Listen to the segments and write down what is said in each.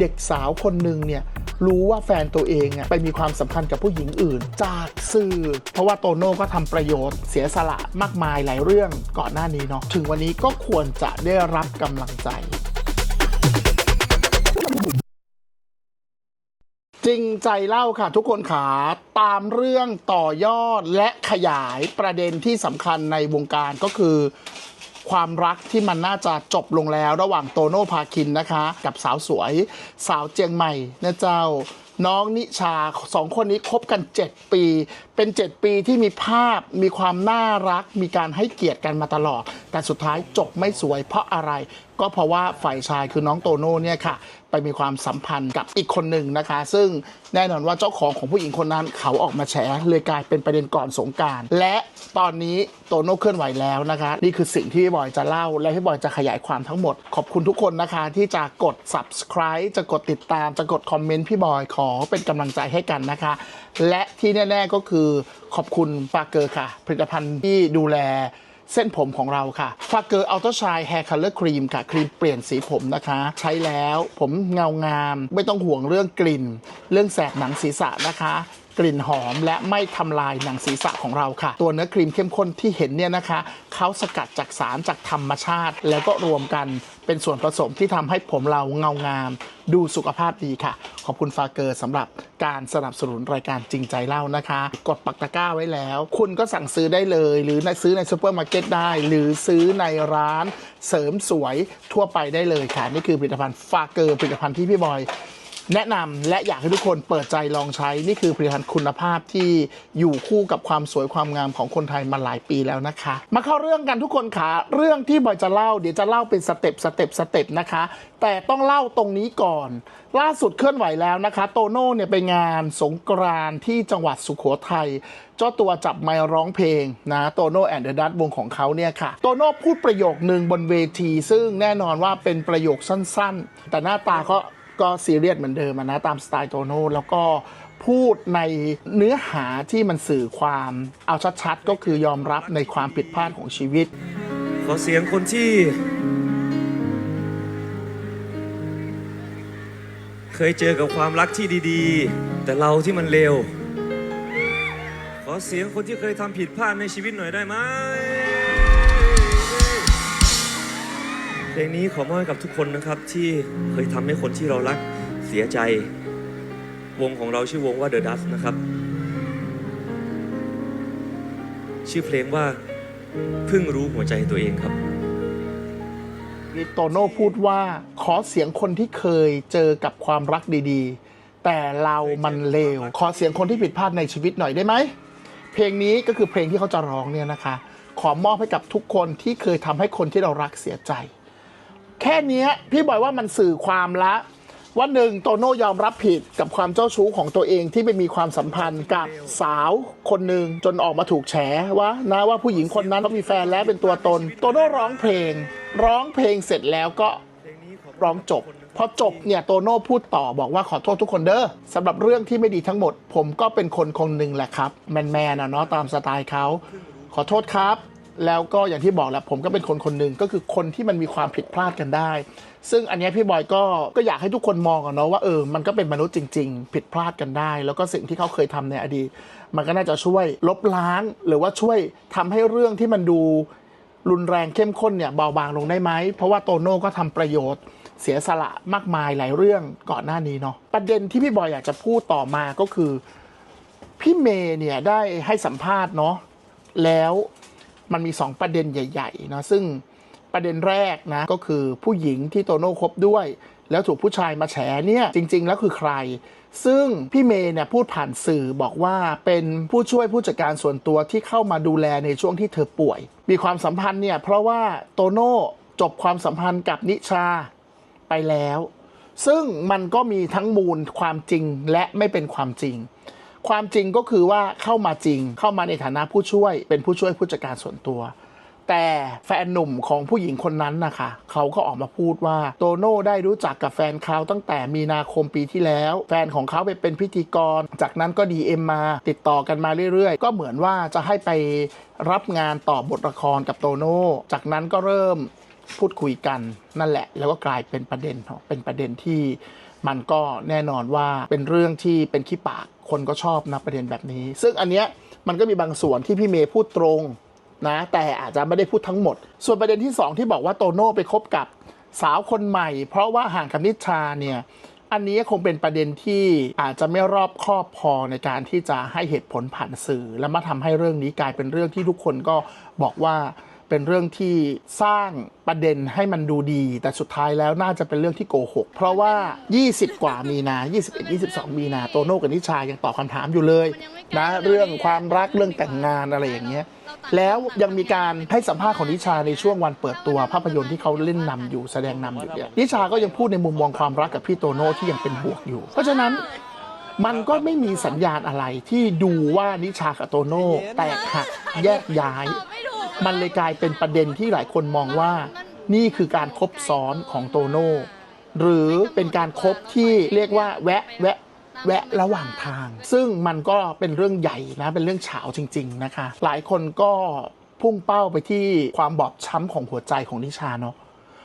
เด็กสาวคนหนึ่งเนี่ยรู้ว่าแฟนตัวเองอะไปมีความสัมพันธ์กับผู้หญิงอื่น จากสื่อ เพราะว่าโตโน่ก็ทำประโยชน์เสียสละมากมายหลายเรื่องก่อนหน้านี้เนาะถึงวันนี้ก็ควรจะได้รับกำลังใจ จริงใจเล่าค่ะทุกคนขาตามเรื่องต่อยอดและขยายประเด็นที่สำคัญในวงการก็คือ ความรักที่มันน่าจะจบลงแล้ว ระหว่างโตโน่พาคินนะคะ กับสาวสวย สาวเจียงใหม่นะเจ้า น้องนิชาสองคนนี้คบกัน 7 ปี เป็น 7 ปีที่มีภาพมีความน่ารัก มีการให้เกียรติกันมาตลอด แต่สุดท้ายจบไม่สวยเพราะอะไร ก็เพราะว่าฝ่ายชายคือน้องโตโน่เนี่ยค่ะ ไปมีความสัมพันธ์กับอีกคนหนึ่งนะคะ ซึ่งแน่นอนว่าเจ้าของของผู้หญิงคนนั้นเขาออกมาแฉเลยกลายเป็นประเด็นก่อนสงการและตอนนี้โตโน่เคลื่อนไหวแล้วนะคะ นี่คือสิ่งที่พี่บอยจะเล่า และพี่บอยจะขยายความทั้งหมด ขอบคุณทุกคนนะคะ ที่จะกด subscribe จะกดติดตาม จะกดคอมเมนต์พี่บอยขอเป็นกำลังใจให้กันนะคะ และที่แน่ ๆก็คือขอบคุณฟาเกอร์ค่ะ ผลิตภัณฑ์ที่ดูแล เส้นผมของเราค่ะฟาเกอร์อัลต a ชายแฮร์คัลเลอร์ครีมค่ะครีมเปลี่ยนสีผมนะคะ ใช้แล้วผมเงางาม ไม่ต้องห่วงเรื่องกลิ่น เรื่องแสบหนังศีรษะนะคะ กลิ่นหอมและไม่ทำลายหนังศีรษะของเราค่ะ ตัวเนื้อครีมเข้มข้นที่เห็นเนี่ยนะคะเขาสกัดจากสารจากธรรมชาติ แล้วก็รวมกันเป็นส่วนผสมที่ทำให้ผมเราเงางาม ดูสุขภาพดีค่ะ ขอบคุณฟาเกอร์สำหรับการสนับสนุนรายการจริงใจเล่านะคะ กดปักตะกร้าไว้แล้ว คุณก็สั่งซื้อได้เลย หรือในซื้อในซูเปอร์มาร์เก็ตได้ หรือซื้อในร้านเสริมสวยทั่วไปได้เลยค่ะ นี่คือผลิตภัณฑ์ฟาเกอร์ผลิตภัณฑ์ที่พี่บอย แนะนำและอยากให้ทุกคนเปิดใจลองใช้นี่คือผลิตภัณฑ์คุณภาพที่อยู่คู่กับความสวยความงามของคนไทยมาหลายปีแล้วนะคะ มาเข้าเรื่องกันทุกคนค่ะเรื่องที่บอยจะเล่าเดี๋ยวจะเล่าเป็นสเต็ปสเต็ปสเต็ปนะคะ แต่ต้องเล่าตรงนี้ก่อน ล่าสุดเคลื่อนไหวแล้วนะคะ โตโน่เนี่ยไปงานสงกรานที่จังหวัดสุโขทัยเจ้าตัวจับไมค์ร้องเพลงนะโตโน่แอนเดอร์ดัตวงของเขาเนี่ยค่ะ โตโน่พูดประโยคหนึ่งบนเวที ซึ่งแน่นอนว่าเป็นประโยคสั้นๆ แต่หน้าตาก็ ก็ซีเรียสเหมือนเดิมนะตามสไตล์โตโน่แล้วก็พูดในเนื้อหาที่มันสื่อความเอาชัดๆ ก็คือยอมรับในความผิดพลาดของชีวิต ขอเสียงคนที่ เคยเจอกับความรักที่ดีๆ แต่เราที่มันเลวขอเสียงคนที่เคยทำผิดพลาดในชีวิตหน่อยได้ไหม เพลงนี้ขอมอบให้กับทุกคนนะครับ ที่เคยทำให้คนที่เรารักเสียใจ วงของเราชื่อวงว่า The Dust นะครับ ชื่อเพลงว่าเพิ่งรู้หัวใจตัวเองครับโตโน่พูดว่าขอเสียงคนที่เคยเจอกับความรักดีๆ แต่เรามันเลว ขอเสียงคนที่ผิดพลาดในชีวิตหน่อยได้ไหม เพลงนี้ก็คือเพลงที่เขาจะร้องเนี่ยนะคะ ขอมอบให้กับทุกคนที่เคยทำให้คนที่เรารักเสียใจ แค่เนี้ยพี่บอยว่ามันสื่อความละว่าหนึ่งโตโน่ยอมรับผิดกับความเจ้าชู้ของตัวเองที่ไปมีความสัมพันธ์กับสาวคนหนึ่งจนออกมาถูกแฉว่านะว่าผู้หญิงคนนั้นเขามีแฟนแล้วเป็นตัวตน โตโน่ร้องเพลง ร้องเพลงเสร็จแล้วก็ร้องจบพอจบเนี่ยโตโน่พูดต่อบอกว่าขอโทษทุกคนเด้อสำหรับเรื่องที่ไม่ดีทั้งหมด ผมก็เป็นคนคนหนึ่งแหละครับ แมนแมนๆอะเนาะตามสไตล์เขาขอโทษครับ แล้วก็อย่างที่บอกแหละผมก็เป็นคนคนหนึ่งก็คือคนที่มันมีความผิดพลาดกันได้ ซึ่งอันนี้พี่บอยก็ก็อยากให้ทุกคนมองอะเนาะว่าเออมันก็เป็นมนุษย์จริง ๆ ผิดพลาดกันได้ แล้วก็สิ่งที่เขาเคยทำในอดีต มันก็น่าจะช่วยลบล้าง หรือว่าช่วยทำให้เรื่องที่มันดูรุนแรงเข้มข้นเนี่ยเบาบางลงได้ไหมเพราะว่าโตโน่ก็ทำประโยชน์เสียสละมากมายหลายเรื่องก่อนหน้านี้เนาะประเด็นที่พี่บอยอยากจะพูดต่อมาก็คือพี่เมย์เนี่ยได้ให้สัมภาษณ์เนาะแล้ว มันมีสองประเด็นใหญ่ๆนะซึ่งประเด็นแรกนะก็คือผู้หญิงที่โตโน่คบด้วย แล้วถูกผู้ชายมาแฉเนี่ยจริง ๆ แล้วคือใคร ซึ่งพี่เมย์เนี่ยพูดผ่านสื่อบอกว่าเป็นผู้ช่วยผู้จัดการส่วนตัวที่เข้ามาดูแลในช่วงที่เธอป่วย มีความสัมพันธ์เนี่ยเพราะว่าโตโน่จบความสัมพันธ์กับนิชาไปแล้ว ซึ่งมันก็มีทั้งมูลความจริงและไม่เป็นความจริง ความจริงก็คือว่าเข้ามาจริงเข้ามาในฐานะผู้ช่วยเป็นผู้ช่วยผู้จัดการส่วนตัว แต่แฟนหนุ่มของผู้หญิงคนนั้นนะคะเขาก็ออกมาพูดว่าโตโน่ได้รู้จักกับแฟนเขาตั้งแต่มีนาคมปีที่แล้ว แฟนของเขาไปเป็นพิธีกร จากนั้นก็ดีเอ็มมาติดต่อกันมาเรื่อยๆ ก็เหมือนว่าจะให้ไปรับงานต่อบทละครกับโตโน่จากนั้นก็เริ่มพูดคุยกันนั่นแหละ แล้วก็กลายเป็นประเด็นเนาะเป็นประเด็นที่ มันก็แน่นอนว่าเป็นเรื่องที่เป็นขี้ปากคนก็ชอบนะประเด็นแบบนี้ ซึ่งอันเนี้ยมันก็มีบางส่วนที่พี่เมย์พูดตรงนะแต่อาจจะไม่ได้พูดทั้งหมด ส่วนประเด็นที่สองที่บอกว่าโตโน่ไปคบกับสาวคนใหม่ เพราะว่าห่างกับนิชาเนี่ยอันนี้คงเป็นประเด็นที่อาจจะไม่รอบครอบพอในการที่จะให้เหตุผลผ่านสื่อ และมาทำให้เรื่องนี้กลายเป็นเรื่องที่ทุกคนก็บอกว่า เป็นเรื่องที่สร้างประเด็นให้มันดูดี แต่สุดท้ายแล้วน่าจะเป็นเรื่องที่โกหก เพราะว่า 20 กว่ามีนา 21 22 มีนาโตโน่กับนิชายังตอบคำถามอยู่เลยนะเรื่องความรักเรื่องแต่งงานอะไรอย่างเงี้ยแล้วยังมีการให้สัมภาษณ์ของนิชาในช่วงวันเปิดตัวภาพยนตร์ที่เขาเล่นนำอยู่แสดงนำอยู่เนี่ยนิชาก็ยังพูดในมุมมองความรักกับพี่โตโน่ที่ยังเป็นบวกอยู่ เพราะฉะนั้นมันก็ไม่มีสัญญาณอะไรที่ดูว่านิชากับโตโน่แตกหักแยกย้าย มันเลยกลายเป็นประเด็นที่หลายคนมองว่า นี่คือการคบซ้อนของโตโน่หรือเป็นการคบที่เรียกว่าแวะแวะแวะระหว่างทาง ซึ่งมันก็เป็นเรื่องใหญ่นะ เป็นเรื่องเฉาจริง ๆ นะคะ หลายคนก็พุ่งเป้าไปที่ความบอบช้ำของหัวใจของนิชาเนาะ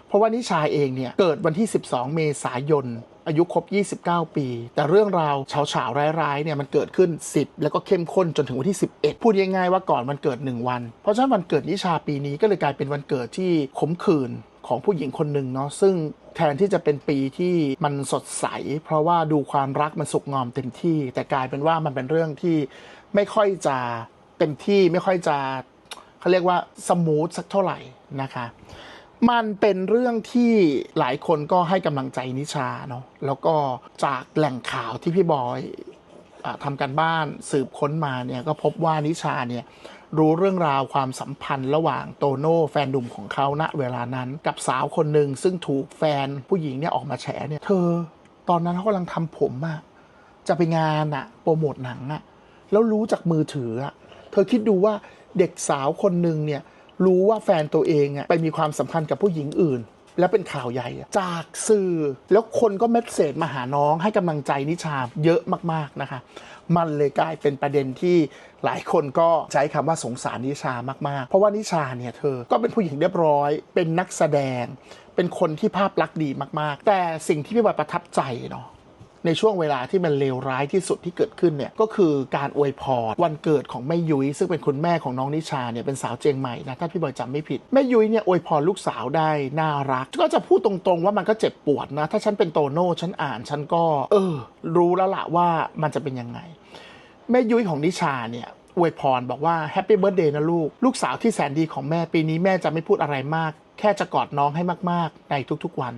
เพราะว่านิชาเองเนี่ยเกิดวันที่ 12 เมษายนอายุครบ 29 ปี แต่เรื่องราวเฉาเฉาร้ายๆ เนี่ยมันเกิดขึ้น 10 แล้วก็เข้มข้นจนถึงวันที่ 11 พูดง่ายๆว่าก่อนวันเกิด 1 วัน เพราะฉะนั้นวันเกิดนิชาปีนี้ก็เลยกลายเป็นวันเกิดที่ขมขื่นของผู้หญิงคนหนึ่งเนาะซึ่งแทนที่จะเป็นปีที่มันสดใส เพราะว่าดูความรักมันสุกงอมเต็มที่ แต่กลายเป็นว่ามันเป็นเรื่องที่ไม่ค่อยจะเต็มที่ไม่ค่อยจะเขาเรียกว่าสมูทสักเท่าไหร่นะคะ มันเป็นเรื่องที่หลายคนก็ให้กำลังใจนิชาเนาะแล้วก็จากแหล่งข่าวที่พี่บอยอทำการบ้านสืบค้นมาเนี่ยก็พบว่านิชาเนี่ยรู้เรื่องราวความสัมพันธ์ระหว่างโตโน่แฟนหนุ่มของเขาณเวลานั้นกับสาวคนหนึ่งซึ่งถูกแฟนผู้หญิงเนี่ยออกมาแฉเนี่ยเธอ ตอนนั้นเขากำลังทำผมอะจะไปงานอะโปรโมทหนังอะแล้วรู้จากมือถืออะเธอคิดดูว่าเด็กสาวคนหนึ่งเนี่ย รู้ว่าแฟนตัวเองอะไปมีความสัมพันธ์กับผู้หญิงอื่น แล้วเป็นข่าวใหญ่จากสื่อ แล้วคนก็เมสเซจมาหาน้องให้กำลังใจนิชาเยอะมากๆนะคะ มันเลยกลายเป็นประเด็นที่หลายคนก็ใช้คำว่าสงสารนิชามากๆ เพราะว่านิชาเนี่ยเธอก็เป็นผู้หญิงเรียบร้อย เป็นนักแสดง เป็นคนที่ภาพลักษณ์ดีมากๆ แต่สิ่งที่พี่บอยประทับใจเนาะ ในช่วงเวลาที่มันเลวร้ายที่สุดที่เกิดขึ้นเนี่ยก็คือการอวยพรวันเกิดของแม่ยุ้ยซึ่งเป็นคุณแม่ของน้องนิชาเนี่ยเป็นสาวเจียงใหม่นะถ้าพี่บอยจำไม่ผิดแม่ยุ้ยเนี่ยอวยพรลูกสาวได้น่ารัก ก็จะพูดตรงๆว่ามันก็เจ็บปวดนะ ถ้าฉันเป็นโตโน่ฉันอ่านฉันก็ เออ รู้แล้วล่ะว่ามันจะเป็นยังไง แม่ยุ้ยของนิชาเนี่ยอวยพรบอกว่าแฮปปี้เบิร์ดเดย์นะลูก ลูกสาวที่แสนดีของแม่ปีนี้แม่จะไม่พูดอะไรมาก แค่จะกอดน้องให้มากๆ ในทุกๆวัน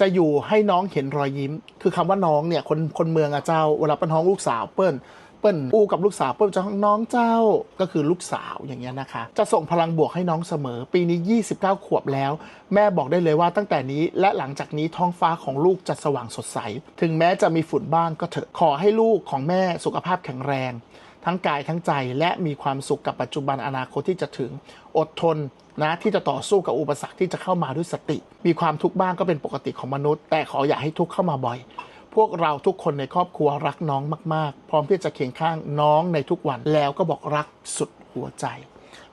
จะอยู่ให้น้องเห็นรอยยิ้ม คือคำว่าน้องเนี่ยคนคนเมืองอะเจ้าเวลาเป็นน้องลูกสาวเปิ้ลเปิ้ลอู้กับลูกสาวเปิ้ลจะน้องเจ้าก็คือลูกสาวอย่างเงี้ยนะคะ จะส่งพลังบวกให้น้องเสมอ ปีนี้ 29 ขวบแล้ว แม่บอกได้เลยว่าตั้งแต่นี้และหลังจากนี้ท้องฟ้าของลูกจะสว่างสดใส ถึงแม้จะมีฝุ่นบ้างก็เถอะขอให้ลูกของแม่สุขภาพแข็งแรง ทั้งกายทั้งใจและมีความสุขกับปัจจุบันอนาคตที่จะถึงอดทนนะที่จะต่อสู้กับอุปสรรคที่จะเข้ามาด้วยสติ มีความทุกข์บ้างก็เป็นปกติของมนุษย์ แต่ขออย่าให้ทุกข์เข้ามาบ่อย พวกเราทุกคนในครอบครัวรักน้องมากๆ พร้อมที่จะเคียงข้างน้องในทุกวันแล้วก็บอกรักสุดหัวใจ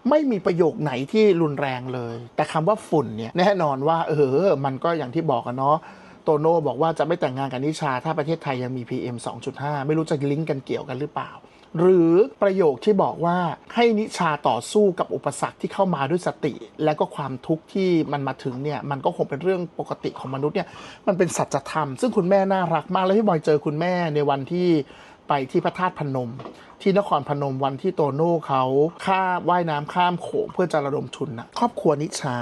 ไม่มีประโยคไหนที่รุนแรงเลย แต่คำว่าฝุ่นเนี่ยแน่นอนว่าเออมันก็อย่างที่บอกกันเนาะโตโน่บอกว่าจะไม่แต่งงานกับนิชา ถ้าประเทศไทยยังมี PM 2.5 ไม่รู้จะลิงก์กันเกี่ยวกันหรือเปล่า หรือประโยคที่บอกว่าให้นิชาต่อสู้กับอุปสรรคที่เข้ามาด้วยสติ และก็ความทุกข์ที่มันมาถึงเนี่ยมันก็คงเป็นเรื่องปกติของมนุษย์เนี่ยมันเป็นสัจธรรม ซึ่งคุณแม่น่ารักมากแล้วพี่บอยเจอคุณแม่ในวันที่ไปที่พระธาตุพนม ที่นครพนมวันที่โตโน่เขาข้าว่ายน้ำข้ามโขงเพื่อจะระดมทุนนะครอบครัวนิชา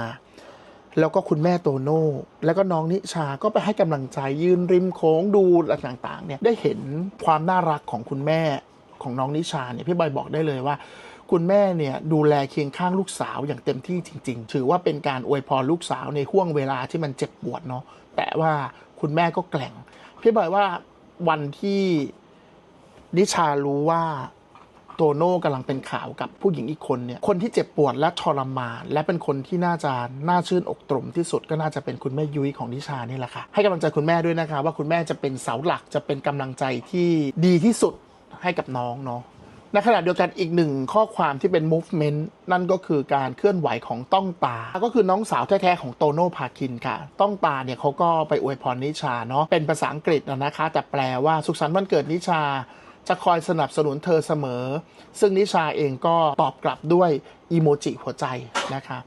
แล้วก็คุณแม่โตโน่แล้วก็น้องนิชาก็ไปให้กำลังใจยืนริมโค้งดูอะไรต่างๆเนี่ยได้เห็นความน่ารักของคุณแม่ ของน้องนิชาเนี่ยพี่บอยบอกได้เลยว่า คุณแม่เนี่ยดูแลเคียงข้างลูกสาวอย่างเต็มที่จริง ๆ ถือว่าเป็นการอวยพรลูกสาวในห่วงเวลาที่มันเจ็บปวดเนาะแต่ว่าคุณแม่ก็แกล่ง พี่บอยว่าวันที่นิชารู้ว่าโตโน่กำลังเป็นข่าวกับผู้หญิงอีกคนเนี่ย คนที่เจ็บปวดและทรมาน และเป็นคนที่น่าจะน่าชื่นอกตรมที่สุดก็น่าจะเป็นคุณแม่ยุ้ยของนิชานี่แหละค่ะ ให้กำลังใจคุณแม่ด้วยนะคะ ว่าคุณแม่จะเป็นเสาหลักจะเป็นกำลังใจที่ดีที่สุด ให้กับน้องเนาะในขณะเดียวกันอีกหนึ่งข้อความที่เป็น movement นั่นก็คือการเคลื่อนไหวของต้องตา ก็คือน้องสาวแท้ๆของโตโน่พาคินค่ะ ต้องตาเนี่ยเขาก็ไปอวยพรนิชาเนาะเป็นภาษาอังกฤษนะนะคะ แต่แปลว่าสุขสันต์วันเกิดนิชา จะคอยสนับสนุนเธอเสมอ ซึ่งนิชาเองก็ตอบกลับด้วยอีโมจิหัวใจนะคะ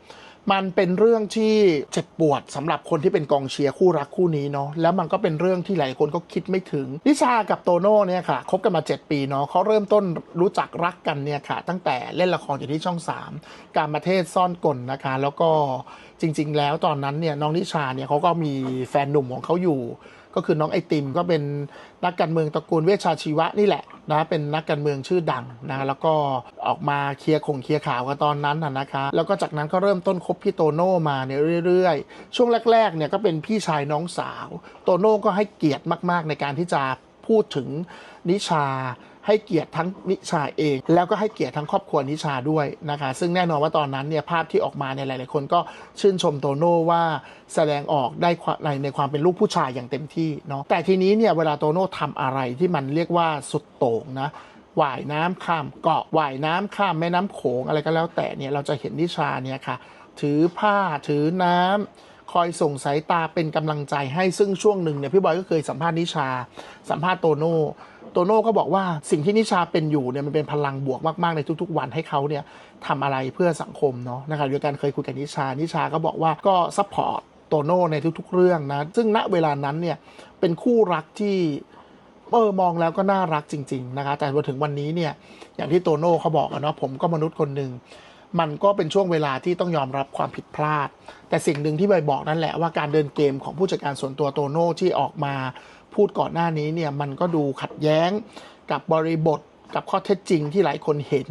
มันเป็นเรื่องที่เจ็บปวดสำหรับคนที่เป็นกองเชียร์คู่รักคู่นี้เนาะแล้วมันก็เป็นเรื่องที่หลายคนก็คิดไม่ถึงนิชากับโตโน่เนี่ยค่ะคบกันมา 7 ปีเนาะเขาเริ่มต้นรู้จักรักกันเนี่ยค่ะ ตั้งแต่เล่นละครอยู่ที่ช่อง 3 การมาเทศซ่อนกลนะคะ แล้วก็จริง ๆ แล้วตอนนั้นเนี่ยน้องนิชาเนี่ยเขาก็มีแฟนหนุ่มของเขาอยู่ ก็คือน้องไอติมก็เป็นนักการเมืองตระกูลเวชชาชีวะนี่แหละนะเป็นนักการเมืองชื่อดังนะแล้วก็ออกมาเคลียร์คงเคลียร์ข่าวกันตอนนั้นนะนะคะแล้วก็จากนั้นก็เริ่มต้นคบพี่โตโน่มาเนี่ยเรื่อยๆ ช่วงแรกๆเนี่ยก็เป็นพี่ชายน้องสาว โตโน่ก็ให้เกียรติมากๆในการที่จะพูดถึงนิชา ให้เกียรติทั้งนิชาเอง แล้วก็ให้เกียรติทั้งครอบครัวนิชาด้วยนะคะ ซึ่งแน่นอนว่าตอนนั้นเนี่ยภาพที่ออกมาเนี่ยหลาย ๆ คนก็ชื่นชมโตโน่ว่าแสดงออกได้ในในความเป็นลูกผู้ชายอย่างเต็มที่เนาะแต่ทีนี้เนี่ยเวลาโตโน่ทำอะไรที่มันเรียกว่าสุดโต่งนะว่ายน้ำข้ามเกาะว่ายน้ำข้ามแม่น้ำโขงอะไรก็แล้วแต่เนี่ยเราจะเห็นนิชาเนี่ยค่ะถือผ้าถือน้ำ คอยส่งสายตาเป็นกำลังใจให้ซึ่งช่วงหนึ่งเนี่ยพี่บอยก็เคยสัมภาษณ์นิชา สัมภาษณ์โตโน่โตโน่ก็บอกว่าสิ่งที่นิชาเป็นอยู่เนี่ยมันเป็นพลังบวกมากๆในทุกๆ วันให้เขาเนี่ยทำอะไรเพื่อสังคมเนาะนะครับเดียกันเคยคุยกับนิชา นิชาก็บอกว่าก็ซัพพอร์ตโตโน่ในทุกๆ เรื่องนะซึ่งณเวลานั้นเนี่ยเป็นคู่รักที่เออมองแล้วก็น่ารักจริง ๆ นะคะแต่พอถึงวันนี้เนี่ยอย่างที่โตโน่เขาบอกอะเนาะผมก็มนุษย์คนหนึ่ง มันก็เป็นช่วงเวลาที่ต้องยอมรับความผิดพลาด แต่สิ่งหนึ่งที่ใบบอกนั่นแหละว่าการเดินเกมของผู้จัดการส่วนตัวโตโน่ที่ออกมาพูดก่อนหน้านี้เนี่ยมันก็ดูขัดแย้งกับบริบทกับข้อเท็จจริงที่หลายคนเห็น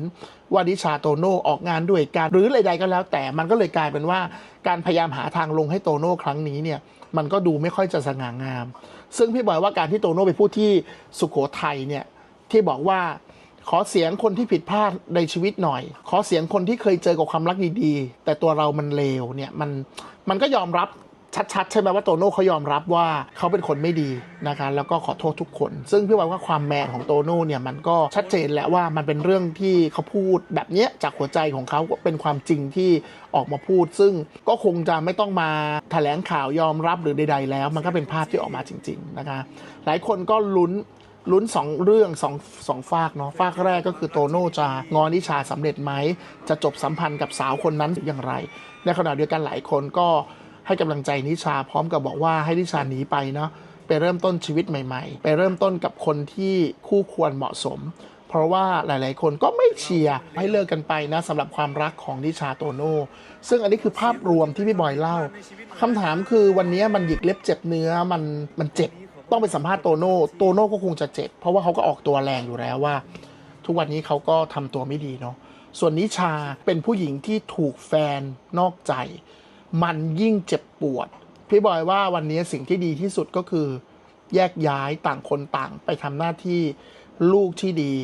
ว่านิชาโตโน่ออกงานด้วยกันหรืออะไรใดก็แล้ว แต่มันก็เลยกลายเป็นว่าการพยายามหาทางลงให้โตโน่ครั้งนี้เนี่ยมันก็ดูไม่ค่อยจะสง่างาม ซึ่งพี่บอยว่าการที่โตโน่ไปพูดที่สุขโขทัยเนี่ยที่บอกว่า ขอเสียงคนที่ผิดพลาดในชีวิตหน่อย ขอเสียงคนที่เคยเจอกับความรักดีๆ แต่ตัวเรามันเลวเนี่ยมันมันก็ยอมรับชัดๆ ใช่ไหมว่าโตโน่เขายอมรับว่าเขาเป็นคนไม่ดีนะคะแล้วก็ขอโทษทุกคน ซึ่งพี่ว่าว่าความแมนของโตโน่เนี่ยมันก็ชัดเจนแล้วว่ามันเป็นเรื่องที่เขาพูดแบบเนี้ยจากหัวใจของเขาเป็นความจริงที่ออกมาพูด ซึ่งก็คงจะไม่ต้องมาแถลงข่าวยอมรับหรือใด ๆ แล้ว มันก็เป็นภาพที่ออกมาจริง ๆนะคะ หลายคนก็ลุ้น ลุ้นสองเรื่องสองสองฝากเนาะฝากแรกก็คือโตโน่จะงอนิชาสำเร็จไหม จะจบสัมพันธ์กับสาวคนนั้นอย่างไร ในขณะเดียวกันหลายคนก็ให้กำลังใจนิชาพร้อมกับบอกว่าให้นิชาหนีไปเนาะไปเริ่มต้นชีวิตใหม่ ๆ ไปเริ่มต้นกับคนที่คู่ควรเหมาะสม เพราะว่าหลาย ๆ คนก็ไม่เชียร์ให้เลิกกันไปนะสำหรับความรักของนิชาโตโน่ซึ่งอันนี้คือภาพรวมที่พี่บอยเล่าคำถามคือวันนี้มันหยิกเล็บเจ็บเนื้อมันมันเจ็บ ต้องไปสัมภาษณ์โตโน่โตโน่ก็คงจะเจ็บ เพราะว่าเขาก็ออกตัวแรงอยู่แล้วว่า ทุกวันนี้เขาก็ทำตัวไม่ดีเนาะส่วนนิชาเป็นผู้หญิงที่ถูกแฟนนอกใจ มันยิ่งเจ็บปวด พี่บอยว่าวันนี้สิ่งที่ดีที่สุดก็คือ แยกย้ายต่างคนต่างไปทำหน้าที่ลูกที่ดี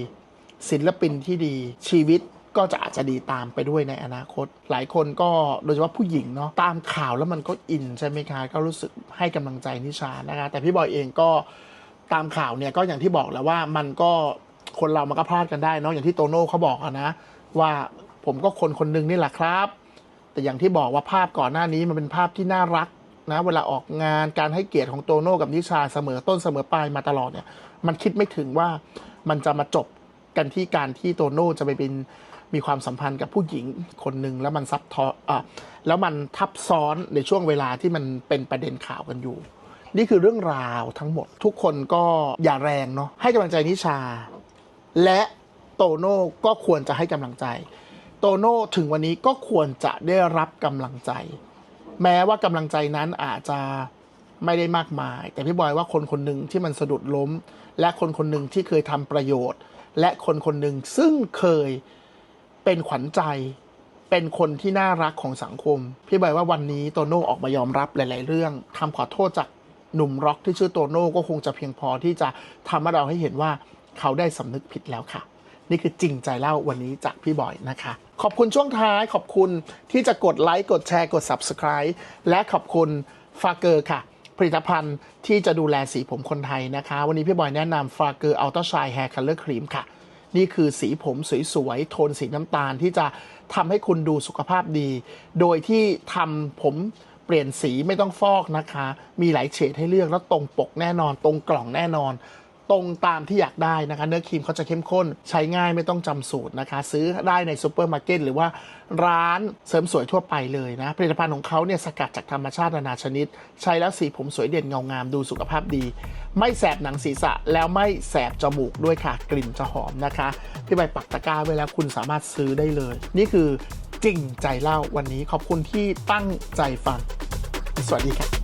ศิลปินที่ดีชีวิต ก็จะอาจจะดีตามไปด้วยในอนาคต หลายคนก็โดยเฉพาะผู้หญิงเนาะตามข่าวแล้วมันก็อินใช่ไหมคะก็รู้สึกให้กำลังใจนิชานะคะแต่พี่บอยเองก็ตามข่าวเนี่ยก็อย่างที่บอกแล้วว่ามันก็คนเรามันก็พลาดกันได้เนาะอย่างที่โตโน่เขาบอกอะนะ ว่าผมก็คนคนนึงนี่แหละครับ แต่อย่างที่บอกว่าภาพก่อนหน้านี้มันเป็นภาพที่น่ารักนะเวลาออกงานการให้เกียรติของโตโน่กับนิชาเสมอต้นเสมอปลายมาตลอดเนี่ย มันคิดไม่ถึงว่ามันจะมาจบกันที่การที่โตโน่จะไปเป็น มีความสัมพันธ์กับผู้หญิงคนหนึ่งแล้วมันซับทอนอะแล้วมันทับซ้อนในช่วงเวลาที่มันเป็นประเด็นข่าวกันอยู่ นี่คือเรื่องราวทั้งหมด ทุกคนก็อย่าแรงเนาะให้กำลังใจนิชา และโตโน่ก็ควรจะให้กำลังใจ โตโน่ถึงวันนี้ก็ควรจะได้รับกำลังใจ แม้ว่ากำลังใจนั้นอาจจะไม่ได้มากมาย แต่พี่บอยว่าคนคนหนึ่งที่มันสะดุดล้ม และคนคนหนึ่งที่เคยทำประโยชน์ และคนคนหนึ่งซึ่งเคย เป็นขวัญใจ เป็นคนที่น่ารักของสังคม พี่บอยว่าวันนี้โตโน่ออกมายอมรับหลาย ๆ เรื่องคำขอโทษจากหนุ่มร็อกที่ชื่อโตโน่ก็คงจะเพียงพอที่จะทำให้เราให้เห็นว่าเขาได้สำนึกผิดแล้วค่ะ นี่คือจริงใจเล่าวันนี้จากพี่บอยนะคะ ขอบคุณช่วงท้ายขอบคุณที่จะกดไลค์กดแชร์กด Subscribe และขอบคุณฟาเกอร์ค่ะผลิตภัณฑ์ที่จะดูแลสีผมคนไทยนะคะ วันนี้พี่บอยแนะนำฟาเกอร์อัลต้าชายแฮร์คัลเลอร์ครีมค่ะ นี่คือสีผมสวยๆ โทนสีน้ำตาลที่จะทำให้คุณดูสุขภาพดี โดยที่ทำผมเปลี่ยนสีไม่ต้องฟอกนะคะ มีหลายเฉดให้เลือกแล้วตรงปกแน่นอน ตรงกล่องแน่นอน ตรงตามที่อยากได้นะคะ เนื้อครีมเขาจะเข้มข้น ใช้ง่ายไม่ต้องจำสูตรนะคะ ซื้อได้ในซูเปอร์มาร์เก็ตหรือว่าร้านเสริมสวยทั่วไปเลยนะ ผลิตภัณฑ์ของเขาเนี่ยสกัดจากธรรมชาตินานาชนิด ใช้แล้วสีผมสวยเด่นเงางามดูสุขภาพดี ไม่แสบหนังศีรษะแล้วไม่แสบจมูกด้วยค่ะ กลิ่นจะหอมนะคะพี่ใบปักตะกร้าไว้แล้วคุณสามารถซื้อได้เลย นี่คือจริงใจเล่าวันนี้ขอบคุณที่ตั้งใจฟัง สวัสดีค่ะ